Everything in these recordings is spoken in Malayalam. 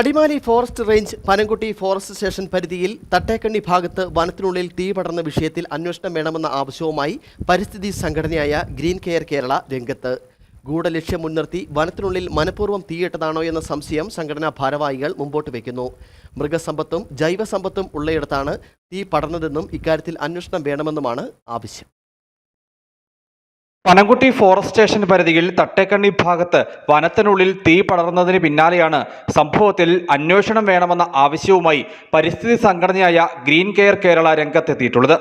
Adimali forest range Panamkutty forest station പരിധിയിൽ തട്ടേക്കണ്ണി ഭാഗത്ത് വനത്തിനുള്ളിൽ തീ പടർന്ന വിഷയത്തിൽ അന്വേഷണം വേണമെന്ന ആവശ്യവുമായി പരിസ്ഥിതി സംഘടനയായ ഗ്രീൻ കെയർ കേരള രംഗത്ത്. ഗൂഢലക്ഷ്യം മുൻനിർത്തി വനത്തിനുള്ളിൽ മനഃപൂർവം തീയിട്ടതാണോ എന്ന സംശയം സംഘടനാ ഭാരവാഹികൾ മുമ്പോട്ട് വയ്ക്കുന്നു മൃഗസമ്പത്തും ജൈവസമ്പത്തും ഉള്ളയിടത്താണ് തീ പടർന്നതെന്നും ഇക്കാര്യത്തിൽ അന്വേഷണം വേണമെന്നുമാണ് ആവശ്യം. പനംകുട്ടി ഫോറസ്റ്റ് സ്റ്റേഷൻ പരിധിയിൽ തട്ടേക്കണ്ണി ഭാഗത്ത് വനത്തിനുള്ളിൽ തീ പടർന്നതിന് പിന്നാലെയാണ് സംഭവത്തിൽ അന്വേഷണം വേണമെന്ന ആവശ്യവുമായി പരിസ്ഥിതി സംഘടനയായ ഗ്രീൻ കെയർ കേരള രംഗത്തെത്തിയിട്ടുള്ളത്.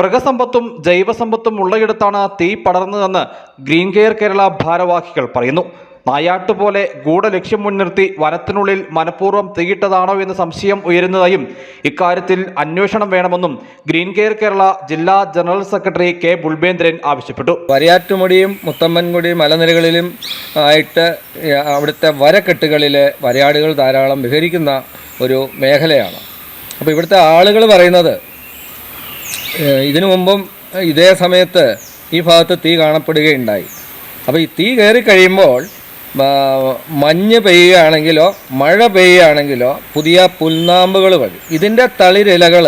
മൃഗസമ്പത്തും ജൈവസമ്പത്തും ഉള്ളയിടത്താണ് തീ പടർന്നതെന്ന് ഗ്രീൻ കെയർ കേരള ഭാരവാഹികൾ പറയുന്നു. നായാട്ടുപോലെ ഗൂഢലക്ഷ്യം മുൻനിർത്തി വനത്തിനുള്ളിൽ മനഃപൂർവം തീയിട്ടതാണോ എന്ന് സംശയം ഉയരുന്നതായും ഇക്കാര്യത്തിൽ അന്വേഷണം വേണമെന്നും ഗ്രീൻ കെയർ കേരള ജില്ലാ ജനറൽ സെക്രട്ടറി കെ ബുൾബേന്ദ്രൻ ആവശ്യപ്പെട്ടു. വരയാറ്റുമുടിയും മുത്തമ്മൻകുടി മലനിരകളിലും ആയിട്ട് അവിടുത്തെ വരക്കെട്ടുകളിലെ വരയാടുകൾ ധാരാളം വിഹരിക്കുന്ന ഒരു മേഖലയാണ്. അപ്പോൾ ഇവിടുത്തെ ആളുകൾ പറയുന്നത് ഇതിനു മുമ്പും ഇതേ സമയത്ത് ഈ ഭാഗത്ത് തീ കാണപ്പെടുകയുണ്ടായി. അപ്പോൾ ഈ തീ കയറി കഴിയുമ്പോൾ മഞ്ഞ് പെയ്യുകയാണെങ്കിലോ മഴ പെയ്യുകയാണെങ്കിലോ പുതിയ പുൽനാമ്പുകൾ വഴി. ഇതിന്റെ തളിരിലകൾ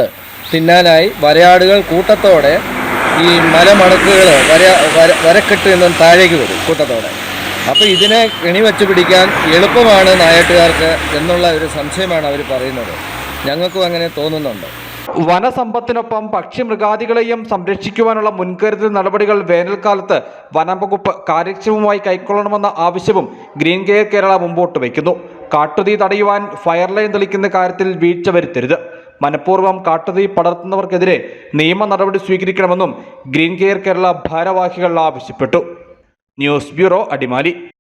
തിന്നാനായി വരയാടുകൾ കൂട്ടത്തോടെ ഈ മലമണക്കുകൾ വര വര വരക്കെട്ട് നിന്നും താഴേക്ക് വരും കൂട്ടത്തോടെ. അപ്പോൾ ഇതിനെ കെണി വെച്ച് പിടിക്കാൻ എളുപ്പമാണ് നായാട്ടുകാർക്ക് എന്നുള്ള ഒരു സംശയമാണ് അവർ പറയുന്നത്. ഞങ്ങൾക്കും അങ്ങനെ തോന്നുന്നുണ്ട്. വനസമ്പത്തിനൊപ്പം പക്ഷിമൃഗാദികളെയും സംരക്ഷിക്കുവാനുള്ള മുൻകരുതൽ നടപടികൾ വേനൽക്കാലത്ത് വനംവകുപ്പ് കാര്യക്ഷമമായി കൈക്കൊള്ളണമെന്ന ആവശ്യവും ഗ്രീൻ കെയർ കേരള മുമ്പോട്ട് വയ്ക്കുന്നു. കാട്ടുതീ തടയുവാൻ ഫയർ ലൈൻ തെളിക്കുന്ന കാര്യത്തിൽ വീഴ്ച വരുത്തരുത്. മനഃപൂർവം കാട്ടുതീ പടർത്തുന്നവർക്കെതിരെ നിയമ നടപടി സ്വീകരിക്കണമെന്നും ഗ്രീൻ കെയർ കേരള ഭാരവാഹികൾ ആവശ്യപ്പെട്ടു. News bureau Adimali.